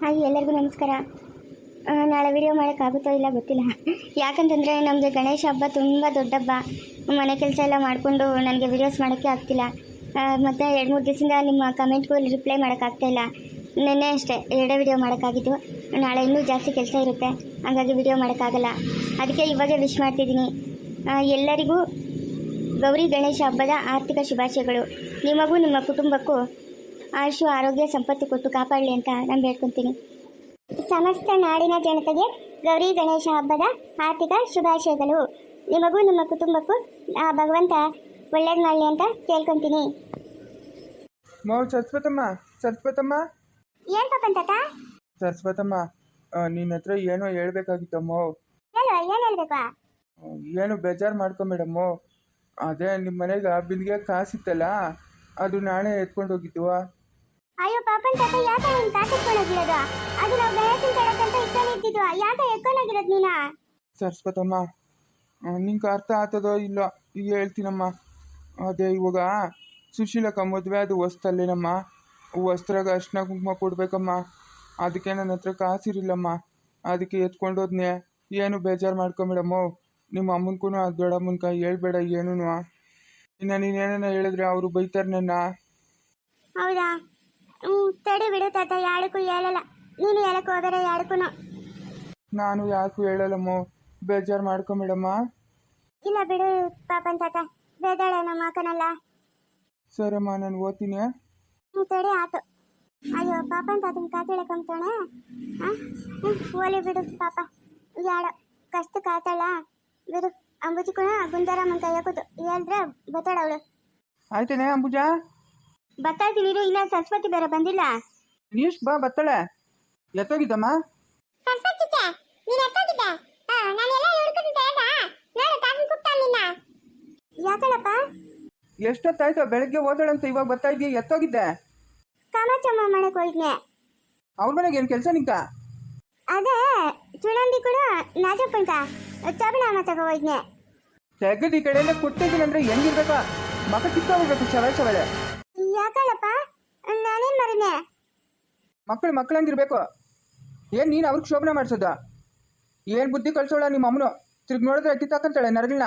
ಹಾಗೆ ಎಲ್ಲರಿಗೂ ನಮಸ್ಕಾರ. ನಾಳೆ ವಿಡಿಯೋ ಮಾಡೋಕ್ಕಾಗುತ್ತೋ ಇಲ್ಲ ಗೊತ್ತಿಲ್ಲ. ಯಾಕಂತಂದರೆ ನಮ್ಮದು ಗಣೇಶ ಹಬ್ಬ ತುಂಬ ದೊಡ್ಡ ಹಬ್ಬ. ಮನೆ ಕೆಲಸ ಎಲ್ಲ ಮಾಡಿಕೊಂಡು ನನಗೆ ವಿಡಿಯೋಸ್ ಮಾಡೋಕ್ಕೆ ಆಗ್ತಿಲ್ಲ. ಮತ್ತು ಎರಡು ಮೂರು ದಿವಸದಿಂದ ನಿಮ್ಮ ಕಮೆಂಟ್ಗೂ ರಿಪ್ಲೈ ಮಾಡೋಕ್ಕಾಗ್ತಾಯಿಲ್ಲ ನಿನ್ನೆ ಅಷ್ಟೇ ಎರಡೇ ವಿಡಿಯೋ ಮಾಡೋಕ್ಕಾಗಿದ್ದು ನಾಳೆ ಇನ್ನೂ ಜಾಸ್ತಿ ಕೆಲಸ ಇರುತ್ತೆ. ಹಾಗಾಗಿ ವಿಡಿಯೋ ಮಾಡೋಕ್ಕಾಗಲ್ಲ ಅದಕ್ಕೆ ಇವಾಗ ವಿಶ್ ಮಾಡ್ತಿದ್ದೀನಿ. ಎಲ್ಲರಿಗೂ ಗೌರಿ ಗಣೇಶ ಹಬ್ಬದ ಆರ್ಥಿಕ ಶುಭಾಶಯಗಳು. ನಿಮಗೂ ನಿಮ್ಮ ಕುಟುಂಬಕ್ಕೂ ಆಯುಷು ಆರೋಗ್ಯ ಸಂಪತ್ತು ಕೊಟ್ಟು ಕಾಪಾಡಲಿ ಅಂತ ನಾನು ಬೇಡ್ಕೊತೀನಿ. ಸಮಸ್ತ ನಾಡಿನ ಜನತೆಗೆ ಗೌರಿ ಗಣೇಶ ಹಬ್ಬದ ಆರ್ಥಿಕ ಶುಭಾಶಯಗಳು. ನಿಮಗೂ ನಿಮ್ಮ ಕುಟುಂಬಕ್ಕೂ ಆ ಭಗವಂತ ಒಳ್ಳೇದು ಮಾಡಲಿ ಅಂತ ಕೇಳ್ಕೊತೀನಿ. ಮೋ ಸರಸ್ವತಮ್ಮ ಸರಸ್ವತಮ್ಮ ಏನ್ ಪಾಪನ್ ತಾತ? ಸರಸ್ವತಮ್ಮ ನಿನ್ನ ಹತ್ರ ಏನೋ ಹೇಳ್ಬೇಕಾಗಿತ್ತಮ್ಮ ಹೇಳು ಏನ್ ಹೇಳ್ಬೇಕು? ಆ, ಏನು ಬೇಜಾರು ಮಾಡ್ಕೊಂಬೇಡಮ್ಮೋ ಅದೇ ನಿಮ್ಮ ಮನೆಗೆ ಬಿಂದಿಗೆ ಕಾಸಿತ್ತಲ್ಲ ಅದು ನಾಳೆ ಎತ್ಕೊಂಡು ಹೋಗಿದ್ವು ಅಯ್ಯೋ ಪಾಪನ್ ತಾತ ಯಾಕೆ ನಿನ್ ಕಾಸಿಟ್ಕೊಂಡೋಗಿರೋದು ಅದು ನಾವು ಗಣೇಶನ್ ಕೇಳಕ್ಕಂತ ಇಟ್ಕೊಂಡಿದ್ದಿದ್ವು ಯಾಕೆ ಎತ್ಕೊಂಡೋಗಿರೋದು ನೀನ? ಸರಸ್ವತಮ್ಮ ನಿಂಗೆ ಅರ್ಥ ಆಗ್ತದೋ ಇಲ್ಲೋ ಈಗ ಹೇಳ್ತೀನಮ್ಮ. ಅದೇ ಇವಾಗ ಸುಶೀಲಕ್ಕ ಮದುವೆ ಅದು ವಸ್ತಲ್ಲೇನಮ್ಮ ವಸ್ತ್ರಾಗ ಅರ್ಶಿನ ಕುಂಕುಮ ಕೊಡ್ಬೇಕಮ್ಮ. ಅದಕ್ಕೆ ನನ್ನ ಹತ್ರ ಕಾಸಿರಿಲ್ಲಮ್ಮ. ಅದಕ್ಕೆ ಎತ್ಕೊಂಡೋದ್ನೆ. ಏನು ಬೇಜಾರು ಮಾಡ್ಕೊಂಬೇಡಮ್ಮ ನಿಮ್ಮ ಅಮ್ಮನ್ಗೂ ಅದು ದೊಡ್ಡಮ್ಮನ್ಕ ಹೇಳ್ಬೇಡ ಏನೂ ಇನ್ನು ನೀನೇನ ಹೇಳಿದ್ರೆ ಅವರು ಬೈತಾರೆ ನನ್ನ. ಹೌದಾ? ಹ್ಞೂ ತಡೆ ಬಿಡು ತಾತ ಯಾಡಕ್ಕೂ ಹೇಳಲ್ಲ. ನೀನು ಹೇಳಕ್ ಹೋದರೆ ಯಾಡಕ್ಕೂ ನಾನು ಯಾಕೂ ಹೇಳಲ್ಲಮ್ಮ ಬೇಜಾರು ಮೇಡಮ್ಮ ಇಲ್ಲ ಬಿಡು ಪಾಪನ್ ತಾತ ಬೇದಾಳೆ ನಮ್ಮ ಅಕ್ಕನಲ್ಲ. ಸರಮ್ಮ ನಾನು ಓದ್ತೀನಿ. ಹ್ಞೂ ತಡೆ ಆತು. ಅಯ್ಯೋ ಪಾಪನ್ ತಾತನ ಕಾತಿಳಕಂತಾನೆ ಹಾಂ ಹ್ಞೂ ಓಲಿ ಬಿಡು ಪಾಪ. ಯಾಡ ಕಷ್ಟ ಕಾತಾಳ. ಬಿಡು ಅಂಬುಜಿ ಕೂಡ ಗುಂಜಾರಾಮ್ ಅಂತ ಹೇಳ್ಕೊತು. ಹೇಳಿದ್ರೆ ಬತ್ತಾಳ ಅವಳು. ಆಯ್ತೇನೆ ಅಂಬುಜಾ? ಬತ್ತಾಯ್ತೀನಿ ಇರು ಇಲ್ಲ ಸರಸ್ವತಿ ಬೇರೆ ಬಂದಿಲ್ಲ. ನೀಶ್ ಬಾ ಬತ್ತಾಳೆ ಎತ್ತೋಗಿದ್ದಮ್ಮ? ಸರಸ್ವತಿ ನೀನ್ ಎತ್ತೋಗಿದ್ದೆ? ನಾನೆಲ್ಲ ಹುಡ್ಕೊಂಡಿದ್ದೆ ನೋಡು ತಾತನ ಕುಪ್ತ ನಿನ್ನ ಯಾಕಳಪ್ಪ ಎಷ್ಟೊತ್ತಾಯ್ತು ಬೆಳಗ್ಗೆ ಓದಾಳಂತ ಇವಾಗ ಬರ್ತಾ ಇದೀಯ ಎತ್ತೋಗಿದ್ದೆ. ಕಾಮಾಚಮ್ಮ ಮಾಡಕ್ ಹೋಯ್ದ್ನೆ ಅವ್ರ ಮನೆಗೆ ಏನು ಕೆಲಸ ನಿಂಕ ಅದೇ ಚುಣಂದಿ ಕೂಡ ನಾಜಪ್ಪನ್ಕ ಚಬಣ ತಗೋ ಹೋಯ್ದ್ನೆ ತೆಗೆದು ಈ ಕಡೆಯಲ್ಲ ಕೊಟ್ಟಿದ್ದೀನಂದ್ರೆ ಹೆಂಗಿರ್ಬೇಕ? ಮಗ ಕಿತ್ತೋಗ್ಬೇಕು ಶವ ಶವಲೆ ಯಾಕಳಪ್ಪ ನಾನೇನ್ ಮಾಡಿದ್ನೆ? ಮಕ್ಕಳು ಮಕ್ಕಳಂಗಿರ್ಬೇಕು ಏನ್ ನೀನು ಅವ್ರಿಗೆ ಶೋಭನೆ ಮಾಡಿಸೋದ? ಏನ್ ಬುದ್ಧಿ ಕಳ್ಸೋಳ ನಿಮ್ಮ ಅಮ್ಮನು ತಿರ್ಗಿ ನೋಡಿದ್ರೆ ಕಿತ್ತಾಕಂತಾಳೆ ನರಗಳನ್ನ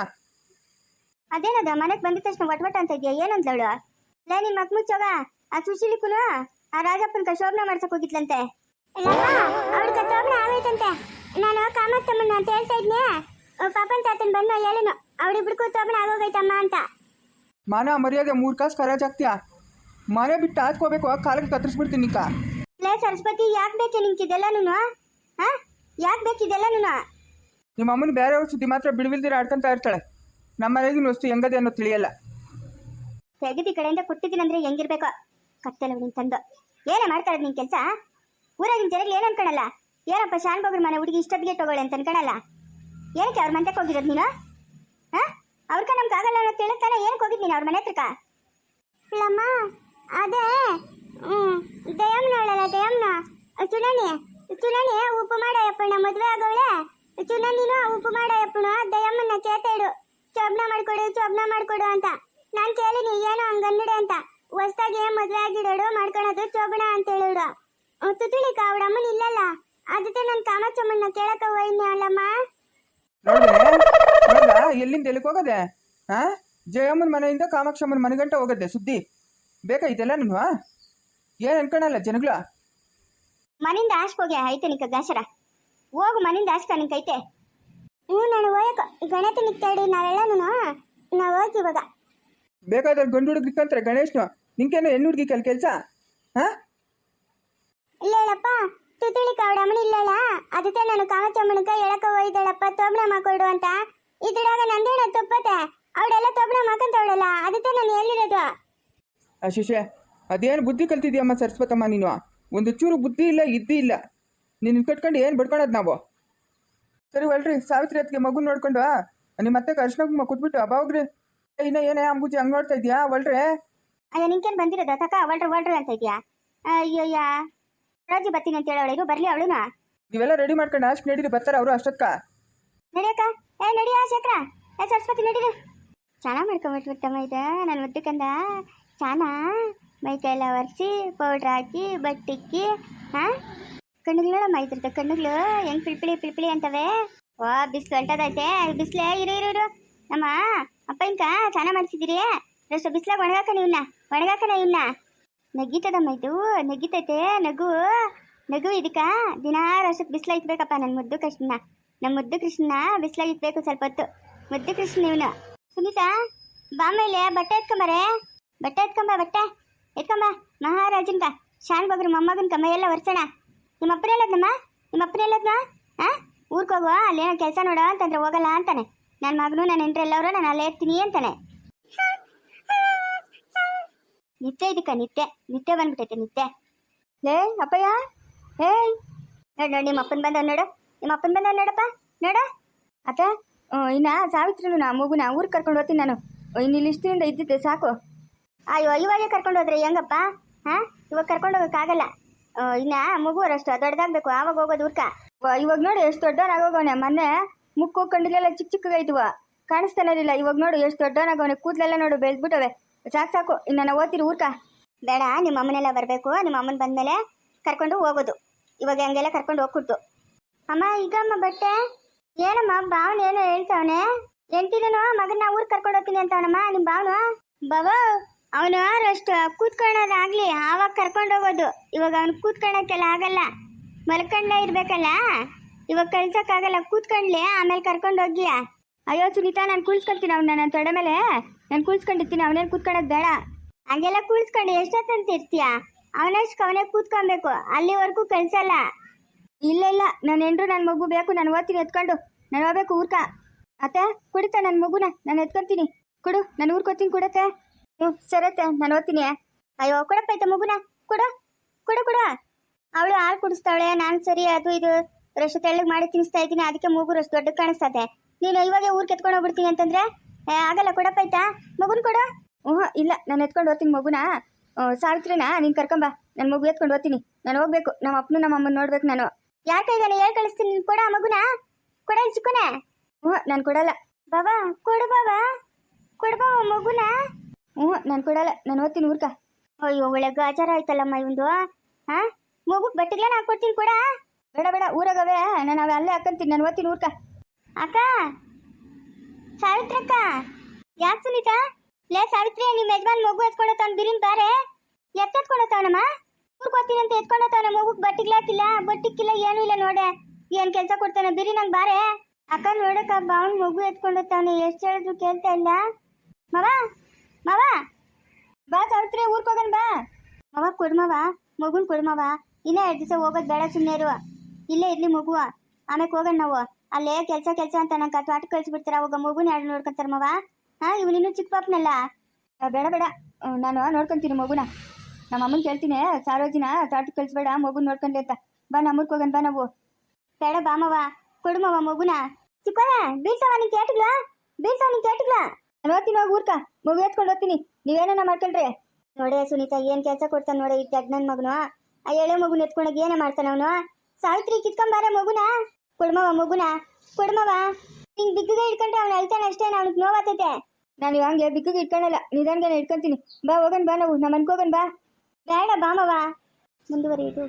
ಅದೇನದ ಮನೆಗ್ ಬಂದ ತಕ್ಷಣ ವಟವಟ ವಟ್ ಅಂತ ಇದೆಯಾ? ಏನಂತಳು ಲೇ ನಿನ್ ಮಕ್ ಮುಚ್ಚೋಗ? ಆ ಸುಶೀಲಿಕುನು? ಆ ರಾಜಪ್ಪನ ಶೋಭನೆ ಮಾಡ್ಸಕ್ ಹೋಗಿದ್ಲಂತೆ. ಅವ್ರಿಗೆ ಶೋಭನ ಆಗೈತಂತೆ ನಾನು ಕಾಮತ್ತಮ್ಮನ ಅಂತ ಹೇಳ್ತಾ ಇದ್ನೆ ಪಾಪನ್ ತಾತನ್ ಬಂದು ಹೇಳನು ಅವಳಿಬ್ರಿಗೂ ಶೋಭನ ಆಗೋಗೈತಮ್ಮ ಅಂತ. ಮಾನ ಮರ್ಯಾದೆ ಮೂರ್ ಕಾಸ್ ಖರಾಜ್ ಆಗ್ತೀಯಾ? ಮನೆ ಬಿಟ್ಟು ಹಾಕೋಬೇಕು ಕಾಲಿಗೆ ಕತ್ತರಿಸ್ಬಿಡ್ತೀನಿ ಲೇ ಸರಸ್ವತಿ ಯಾಕೆ ಬೇಕೆ ನಿಂಕಿದೆಲ್ಲನು ಹಾ? ಯಾಕೆ ಬೇಕಿದೆಲ್ಲನು ನಿಮ್ಮ ಅಮ್ಮನ ಬೇರೆಯವ್ರ ಸುದ್ದಿ ಮಾತ್ರ ಬಿಡುವಿಲ್ದಿರ ಆಡ್ಕೊಂತ ಇರ್ತಾಳೆ. ನಮ್ಮ ಮನೆಗಿನ ವಸ್ತು ಹೆಂಗದೆ ಅನ್ನೋ ತಿಳಿಯಲ್ಲ. ತೆಗೆದಿ ಕಡೆಯಿಂದ ಕೊಟ್ಟಿದ್ದೀನಂದ್ರೆ ಹೆಂಗಿರ್ಬೇಕು? ಕತ್ತಲ ನಿನ್ ತಂದು. ಏನೇ ಮಾಡ್ತಾ ಇರೋದು ನಿನ್ ಕೆಲಸ? ಊರಾಗಿನ ಜನಗಳು ಏನ್ ಅನ್ಕೊಳಲ್ಲ ಏನಪ್ಪ ಶಾನ್ ಬಗ್ರ ಮನೆ ಹುಡುಗಿ ಇಷ್ಟೊತ್ತಿಗೆ ತಗೊಳ್ಳಿ ಅಂತ ಅನ್ಕೊಳಲ್ಲ ಏನಕ್ಕೆ ಅವ್ರ ಮನೆಗೆ ಹೋಗಿರೋದು ನೀನು? ಹಾ? ಅವ್ರಕ ನಮ್ಗೆ ಆಗಲ್ಲ ಅನ್ನೋ ತಿಳಿತಾನೆ ಏನಕ್ಕೆ ಹೋಗಿದ್ದೀನಿ ಅವ್ರ ಮನೆ ಹತ್ರಕ್ಕ? ಇಲ್ಲಮ್ಮ ಅದೇ ದಯಮ್ನವಳಲ್ಲ ದಯಮ್ನ ಚುನನಿ ಚುನನಿ ಉಪ್ಪು ಮಾಡಯಪ್ಪಣ್ಣ ಮದುವೆ ಆಗೋಳೆ ಚುನನಿನು ಉಪ್ಪು ಮಾಡಯಪ್ಪಣ ದಯಮ್ಮನ್ನ ಇಡು. ಚೊಬ್ನ ಮಾಡ್ಕೊಡು ಚೊಬ್ನ ಮಾಡ್ಕೊಡು ಅಂತ. ನಾನು ಕೇಳಿನಿ, ಏನೋ ಹಂಗನ್ನಡೆ ಅಂತ. ಹೊಸ್ದಾಗಿ ಮದುವೆ ಆಗಿಡೋಡು ಮಾಡ್ಕೊಳೋದು ಚೋಬಣ ಅಂತ ಹೇಳಿಡು ತುತುಳಿಕ ಅವಳ ಇಲ್ಲಲ್ಲ? ಅದಕ್ಕೆ ನನ್ ಕಾಮಾಚಮ್ಮನ್ನ ಕೇಳಕ ಹೋಯ್ನಿ ಅಲ್ಲಮ್ಮ? ಎಲ್ಲಿಂದ ಎಲ್ಲಿಗೆ ಹೋಗದೆ? ಹಾ? ಜಯಮ್ಮನ ಮನೆಯಿಂದ ಕಾಮಾಕ್ಷಮ್ಮನ ಮನೆಗಂಟ ಹೋಗದೆ ಸುದ್ದಿ? ಬೇಕಾಯ್ತಲ್ಲ ನೀನು ಏನು ಅನ್ಕೊಳಲ್ಲ ಜನಗಳ? ಮನಿಂದ ಆಶ್ಕ್ ಹೋಗಿ ಐತೆ ನಿಕ್ಕ ಗಾಸರ ಹೋಗು ಮನಿಂದ ಆಶ್ಕ ನಿಂಕೈತೆ ಹ್ಞೂ ನಾನು ಹೋಯಕ ಗಣೇಶ ನಿಕ್ತಾಡಿ ನಾವೆಲ್ಲನೂ ನಾವು ಹೋಗಿ ಇವಾಗ. ಬೇಕಾದ್ರೆ ಗಂಡು ಹುಡುಗ ನಿಕ್ಕಂತಾರೆ ಗಣೇಶ್ನು ನಿಂಕೇನು ಹೆಣ್ಣು ಹುಡುಗಿ ಕೆಲ ಕೆಲಸ ಹಾ ಇಲ್ಲ ಹೇಳಪ್ಪ ತುತುಳಿಕ ಅವಳ ಅಮ್ಮನ ಇಲ್ಲಲ್ಲ ಅದಕ್ಕೆ ನಾನು ಕಾಮಚಮ್ಮನಕ ಎಳಕ ಹೋಯ್ದಳಪ್ಪ ತೋಬಣ ಮಾಡ್ಕೊಡು ಅಂತ. ಇದ್ರಾಗ ನಂದೇನ ತಪ್ಪತ್ತೆ ಅವಳೆಲ್ಲ ತೋಬಣ ಮಾಕಂತವಳಲ್ಲ ಅದಕ್ಕೆ ನಾನು ಹೇಳಿರೋದು ಅಶಿಷೆ ಅದೇನು ಬುದ್ಧಿ ಕಲ್ತಿದ್ಯಮ್ಮ ಸರಸ್ವತಮ್ಮ ನೀನು? ಒಂದು ಚೂರು ಬುದ್ಧಿ ಇಲ್ಲ ಇದ್ದಿ ಇಲ್ಲ. ನೀನು ಕಟ್ಕೊಂಡು ಏನು ಬಡ್ಕೊಳೋದು ನಾವು? ಸರಿ ಒಳ್ರಿ ಸಾವಿತ್ರಿ ಅದಕ್ಕೆ ಮಗು ನೋಡ್ಕೊಂಡು ನಿಮ್ಮ ಮತ್ತೆ ಅರ್ಶನ ಕುಮ್ಮ ಕುಟ್ಬಿಟ್ಟು ಅಬಾವ್ರಿ ಇನ್ನ ಏನೇ ಅಂಬುಜಿ ಹಂಗೆ ನೋಡ್ತಾ ಇದೀಯಾ? ಒಳ್ರೆ ಅಯ್ಯ ನಿಂಕೇನು ಬಂದಿರೋದ ತಕ ಒಳ್ರೆ ಒಳ್ರೆ ಅಂತ ಇದ್ಯಾ? ಅಯ್ಯೋಯ್ಯ ರಾಜಿ ಬರ್ತೀನಿ ಅಂತ ಹೇಳೋಳು ಇರು ಬರ್ಲಿ ಅವಳು ನೀವೆಲ್ಲ ರೆಡಿ ಮಾಡ್ಕೊಂಡು ಅಷ್ಟು ನಡೀರಿ ಬರ್ತಾರೆ ಅವರು ಅಷ್ಟೊತ್ಕ. ನಡಿಯಕ್ಕ? ಏ ನಡಿಯ ಶೇಖರ. ಏ ಸರಸ್ವತಿ ನಡೀರಿ. ಚೆನ್ನಾಗಿ ಮಾಡ್ಕೊಂಬಿಟ್ಬಿಡ್ತಮ್ಮ ಇದು ನನ್ನ ಮುದ್ದಕ್ಕಂದ ಚಾನ ಮೈ ಕೈಲ ಒರೆಸಿ ಪೌಡ್ರ್ ಹಾಕಿ, ಬಟ್ಟಿಕ್ಕಿ, ಹಾಂ? ಕಣ್ಣುಗಳು ಇದ್ರದ್ದು ಕಣ್ಣುಗಳು ಹೆಂಗ್ ಪಿಳ್ಪಿಳಿ ಪಿಳ್ಪಿಳಿ ಅಂತವೆ? ಓ, ಬಿಸ್ಲು ಹೊಂಟದೈತೆ ಬಿಸ್ಲೇ, ಇರು ಇರು ಇರು. ನಮ್ಮ ಅಪ್ಪ ಇಂಕ ಸ್ನಾನ ಮಾಡಿಸಿದಿರಿ? ರಷ್ಟು ಬಿಸ್ಲಾಗ ಒಣಗಾಕ ಇವನ್ನ ಒಣಗಾಕನ ಇವನ್ನ ನಗ್ಗಿತದಮ್ಮ ಇದು ನಗ್ಗಿತೈತೆ ನಗು ನಗು ಇದಕ್ಕ ದಿನಾ ರಸಕ್ಕೆ ಬಿಸ್ಲ ಇಟ್ಬೇಕಪ್ಪ ನನ್ನ ಮುದ್ದು ಕೃಷ್ಣನ. ನಮ್ಮ ಮುದ್ದು ಕೃಷ್ಣನ ಬಿಸ್ಲಾಗ ಇಟ್ಬೇಕು ಸ್ವಲ್ಪ ಹೊತ್ತು. ಮುದ್ದು ಕೃಷ್ಣ ಇವನು. ಸುನೀತಾ, ಬಾ ಮೇಲೆ ಬಟ್ಟೆ ಎತ್ಕೊಂಬರೆ ಬಟ್ಟೆ ಎತ್ಕೊಂಬ ಬಟ್ಟೆ. ಎತ್ಕೊಂಬ. ಮಹಾರಾಜನ್ಕ ಶಾನ್ ಬಗ್ರು ಮೊಮ್ಮಗನ್ಕ ಮೈಯೆಲ್ಲ ಒರ್ಸೋಣ. ನಿಮ್ಮ ಅಪ್ಪನ ಹೇಳದ್ನಮ್ಮ ನಿಮ್ಮ ಅಪ್ಪನ ಹೇಳದ್ನ ಆ? ಊರ್ಗೆ ಹೋಗುವ ಅಲ್ಲೇನೋ ಕೆಲಸ ನೋಡ ಅಂತಂದ್ರೆ ಹೋಗಲ್ಲ ಅಂತಾನೆ. ನನ್ನ ಮಗನು ನನ್ನ ಹೆಂಡ್ರೆ ಎಲ್ಲವರು ನಾನು ಅಲ್ಲೇ ಇರ್ತೀನಿ ಅಂತಾನೆ. ನಿತ್ಯ ಇದಕ್ಕ, ನಿತ್ಯ. ನಿತ್ಯ ಬಂದ್ಬಿಟ್ಟೈತೆ, ನಿತ್ಯ. ಲೇ, ಅಪ್ಪಯ್ಯ. ಏ ನೋಡು ನೋಡಿ, ನಿಮ್ಮ ಅಪ್ಪನ ಬಂದ ನೋಡು. ನಿಮ್ಮ ಅಪ್ಪನ ಬಂದ ನೋಡಪ್ಪ. ನೋಡ. ಅತ್ತ ಇನ್ನ ಸಾವಿತ್ರಿನು ನಾ, ಮಗುನ ಊರಿಗೆ ಕರ್ಕೊಂಡು ಹೋಗ್ತೀನಿ ನಾನು. ಇನ್ನು ಇಲ್ಲಿ ಇಷ್ಟಿಂದ ಇದ್ದಿದ್ದೆ, ಸಾಕು. ಅಯ್ಯೋ, ಇವಾಗೆ ಕರ್ಕೊಂಡು ಹೋದ್ರೆ ಹೆಂಗಪ್ಪ? ಹಾ? ಇವಾಗ ಕರ್ಕೊಂಡು ಹೋಗೋಕ್ಕಾಗಲ್ಲ. ಇನ್ನ ಅಷ್ಟು ದೊಡ್ಡದಾಗ್ಬೇಕು, ಆವಾಗ ಹೋಗೋದು ಊರ್ಕ. ಇವಾಗ ನೋಡಿ ಎಷ್ಟು ದೊಡ್ಡವನಾಗೋಗವನೆ, ಮೊನ್ನೆ ಮುಕ್ಕು ಕಣ್ಣಿಗೆಲ್ಲ ಚಿಕ್ಕ ಚಿಕ್ಕಗಾಯ್ತವ ಕಾಣಿಸ್ತಾನೆ ಇರಲಿಲ್ಲ, ಇವಾಗ ನೋಡು ಎಷ್ಟು ದೊಡ್ಡವನಾಗವನೆ ಕೂದಲೆಲ್ಲ ನೋಡು ಬೆಳೆದ್ಬಿಟ್ಟವೆ. ಸಾಕು ಸಾಕು, ಇನ್ನ ನಾನು ಓದ್ತೀರಿ ಊರ್ಕ. ಬೇಡ, ನಿಮ್ಮ ಅಮ್ಮನೆಲ್ಲ ಬರಬೇಕು, ನಿಮ್ಮ ಅಮ್ಮನ ಬಂದಮೇಲೆ ಕರ್ಕೊಂಡು ಹೋಗೋದು. ಇವಾಗ ಹಂಗೆಲ್ಲ ಕರ್ಕೊಂಡು ಹೋಗ್ಕೊಡ್ತು ಅಮ್ಮ ಈಗ ಅಮ್ಮ ಬಟ್ಟೆ? ಏನಮ್ಮ, ಭಾವನ ಏನೋ ಹೇಳ್ತಾವನೆ? ಎಂಟಿನೂ ಮಗನ ಊರಿಗೆ ಕರ್ಕೊಂಡು ಹೋಗ್ತೀನಿ ಅಂತವನಮ್ಮ ನಿಮ್ಮ ಬಾವನ ಬಾವ ಅವನು ಅಷ್ಟು ಕೂತ್ಕೊಳ್ಳೋದಾಗ್ಲಿ ಆವಾಗ ಕರ್ಕೊಂಡು ಹೋಗೋದು. ಇವಾಗ ಅವ್ನು ಕೂತ್ಕೊಳ್ಳೋಕ್ಕೆಲ್ಲ ಆಗಲ್ಲ. ಮಲ್ಕೊಂಡೇ ಇರ್ಬೇಕಲ್ಲ? ಇವಾಗ ಕಳ್ಸೋಕ್ಕಾಗಲ್ಲ. ಕೂತ್ಕೊಂಡ್ಲಿ ಆಮೇಲೆ ಕರ್ಕೊಂಡು ಹೋಗಿಯಾ? ಅಯ್ಯೋ, ಸುನೀತಾ, ನಾನು ಕುಳ್ಸ್ಕೊಂತೀನಿ ಅವ್ನ ನನ್ನ ತೊಡೆ ಮೇಲೆ. ನಾನು ಕುಳ್ಸ್ಕೊಂಡಿರ್ತೀನಿ ಅವನೇನು ಕೂತ್ಕೊಳ್ಳೋದು ಬೇಡ. ಹಂಗೆಲ್ಲ ಕುಳ್ಸ್ಕೊಂಡು ಎಷ್ಟೊತ್ತಂತ ಇರ್ತೀಯ? ಅವನಷ್ಟು ಅವನೇ ಕೂತ್ಕೊಬೇಕು. ಅಲ್ಲಿವರೆಗೂ ಕಳ್ಸಲ್ಲ. ಇಲ್ಲ ಇಲ್ಲ. ನನ್ನ ಹೆಂಡ್ರು ನನ್ನ ಮಗು ಬೇಕು. ನಾನು ಓದ್ತೀನಿ, ಎತ್ಕೊಂಡು. ನಾನು ಹೋಗ್ಬೇಕು ಊರ್ಕ. ಅತ್ತೆ, ಕುಡಿತಾ ನನ್ನ ಮಗುನ? ನಾನು ಎತ್ಕೊಂತೀನಿ. ಕೊಡು, ನಾನು ಊರ್ಕೋತೀನಿ ಕೊಡತ್ತೆ. ಹ್ಞೂ ನಾನು ಓದ್ತೀನಿ. ಅಯ್ಯೋ, ಕೊಡಪ್ಪ ಆಯ್ತಾ ಮಗುನ? ಕೊಡ ಕೊಡ ಕೊಡ. ಅವಳು ಹಾಲು ಕುಡಿಸ್ತಾವಳೆ, ನಾನು ಸರಿ, ಅದು ಇದು. ರಷ್ಟು ತೆಳ್ಳಗೆ ಮಾಡಿ ತಿನ್ನಿಸ್ತಾ ಇದ್ದೀನಿ, ಅದಕ್ಕೆ ಮಗು ರಷ್ಟು ದೊಡ್ಡ ಕಾಣಿಸ್ತದೆ ನೀನು ಇವಾಗ ಊರ್ ಕೆತ್ಕೊಂಡು ಹೋಗ್ಬಿಡ್ತೀನಿ ಅಂತಂದ್ರೆ? ಆಗಲ್ಲ, ಕೊಡಪ್ಪ ಆಯ್ತಾ? ಮಗುನ ಕೊಡ. ಹ್ಞೂ ಇಲ್ಲ, ನಾನು ಎತ್ಕೊಂಡು ಹೋಗ್ತೀನಿ ಮಗುನ? ಸಾವಿತ್ರಿನ, ನೀನು ಕರ್ಕೊಂಬ ನನ್ ಮಗು ಎತ್ಕೊಂಡು ಓದ್ತೀನಿ. ನಾನು ಹೋಗ್ಬೇಕು ನಮ್ಮ ಅಪ್ಪನ ನಮ್ಮ ಅಮ್ಮನ ನೋಡ್ಬೇಕು ನಾನು. ಯಾಕೆ ಇದ್ದಾನೆ? ಹೇಳ್ ಕಳಿಸ್ತೀನಿ, ನೀನು ಕೊಡ ಮಗುನ? ಕೊಡ ಚಿಕ್ಕನೆ? ಹ್ಞೂ ನಾನು ಕೊಡಲ್ಲ. ಬಾಬಾ, ಕೊಡು ಬಾಬಾ. ಕೊಡು ಬಾಬಾ ಮಗುನ? ನಾನು ಕೊಡಲ್ಲ ನಾನು ಓದ್ತೀನಿ ಊರ್ಕ ಅಯ್ಯೋ ಒಳ್ಳೆ ಗಾಚಾರ ಆಯ್ತಲ್ಲಮ್ಮ ಇವಂದು ಹಾ ಮಗುಗ್ ಬಟ್ಟೆಗಳನ್ನ ಹಾಕೊಡ್ತೀನಿ ಕೊಡ? ಬೇಡ ಬೇಡ, ಊರಾಗವೆ, ನಾನು ಅವೇ ಅಲ್ಲೇ ಹಾಕಂತೀನಿ, ನಾನು ಓದ್ತೀನಿ ಊರ್ಕ ಅಕ್ಕ? ಸಾವಿತ್ರಕ್ಕ? ಯಾಕೆ ಸುನೀತಾ? ಲೇ, ಸಾವಿತ್ರಿ ನಿಮ್ಮ ಯಜಮಾನ್ ಮಗು ಎತ್ಕೊಂಡೋತಾವ್ ಬಿರಿನ್ ಬಾರೆ. ಎತ್ತೆತ್ಕೊಂಡೋತಾವನಮ್ಮ ಊರ್ಗ್ ಓದ್ತೀನಿ ಅಂತ ಎತ್ಕೊಂಡೋತಾವನ ಮಗುಗ್ ಬಟ್ಟಿಗ್ಲಾಕಿಲ್ಲ ಬಟ್ಟಿಕ್ಕಿಲ್ಲ, ಏನೂ ಇಲ್ಲ ನೋಡೆ. ಏನ್ ಕೆಲಸ ಕೊಡ್ತಾನೆ ಬಿರಿ ನಂಗೆ ಬಾರೆ? ಅಕ್ಕ ನೋಡಕ್ಕ ಬಾವನ್ ಮಗು ಎತ್ಕೊಂಡೋತಾವನೆ ಎಷ್ಟು ಹೇಳಿದ್ರು ಕೇಳ್ತಾ ಇಲ್ಲ. ಮವ? ಮವ, ಬಾ ಸಾವಿತ್ರಿ, ಊರ್ಗ್ ಹೋಗನ್ ಬಾ. ಮಾವ ಕೊಡ್ಮವ ಮಗುನ್ ಕೊಡ್ಮವ ಇನ್ನ ಎರಡು ದಿವಸ ಹೋಗೋದ್ ಬೇಡ ಸುಮ್ಮನೆ ಇರುವ ಇಲ್ಲೇ ಇರ್ಲಿ ಮಗುವ ಆಮೇಲೆ ಹೋಗೋಣ ನಾವು. ಅಲ್ಲೇ ಕೆಲಸ ಕೆಲಸ ಅಂತ ನಂಗೆ ಕಳ್ಸಿ ಕಳ್ಸಿಬಿಡ್ತಾರ, ಅವಾಗ ಮಗುನ ಎರಡು ನೋಡ್ಕೊಂತಾರ ಮಾವ? ಹಾ ಇವನಿನ್ನೂ ಚಿಕ್ಕ ಪಾಪನಲ್ಲ. ಬೇಡ ಬೇಡ. ನಾನು ನೋಡ್ಕೊಂತೀನಿ ಮಗುನ. ನಮ್ಮ ಅಮ್ಮನ ಕೇಳ್ತೀನಿ, ಸಾರೋಜಿನ ತೋಟಕ್ಕೆ ಕಳಿಸ್ಬೇಡ, ಮಗುನ ನೋಡ್ಕೊಂಡೆ ಅಂತ. ಬಾ ನಮ್ಮೂರ್ಗೆ ಹೋಗೋಣ ಬಾ ನಾವು. ಬೇಡ ಬಾಮವ ಕೊಡುಮವ ಮಗುನ. ಚಿಕ್ಕವ ಬೀಳ್ಸವ ನಿನ್ ಕೇಟಿಗ್ಲ ಬೀಳ್ಸವ ನಿನ್ ಕೇಟಿಗ್ಲ ನಾನು ಓದ್ತೀನಿ ಹೋಗಿ, ಊರ್ಕ. ಮಗು ಎತ್ಕೊಂಡು ಹೋಗ್ತೀನಿ. ನೀವೇನ ಮಾಡ್ಕೊಳ್ರಿ? ನೋಡೇ ಸುನೀತಾ, ಏನ್ ಕೆಲಸ ಕೊಡ್ತಾನೆ ನೋಡ ಈ ನನ್ ಮಗನು. ಆ ಎಳೆ ಮಗುನ ಎತ್ಕೊಂಡೋಗಿ ಏನೇ ಮಾಡ್ತಾನ ಅವನು? ಸಾವಿತ್ರಿ, ಕಿತ್ಕೊಂಬಾರ ಮಗುನ? ಕೊಡ್ಮವ ಮಗುನ? ಕೊಡ್ಮವ ಹಿಂಗ್ ಬಿಗ್ಗಿಗೆ ಇಟ್ಕೊಂಡ್ರೆ ಅವ್ನು ಅಳ್ತಾನೆ ಅಷ್ಟೇ, ಅವ್ನಿಗೆ ನೋವಾತೈತೆ. ನಾನು ಇವಾಗ ಬಿಕ್ಕಿಗೆ ಇಟ್ಕೊಳಲ್ಲ ನಿಧಾನ್ಗೆ ಇಟ್ಕೊಂತೀನಿ ಬಾ, ಹೋಗನ್ ಬಾ ನಾವು ನಮ್ಮ ಅನ್ಕೋಗನ್ ಬಾ. ಬೇಡ ಬಾಮವ ಮುಂದುವರಿಯುದು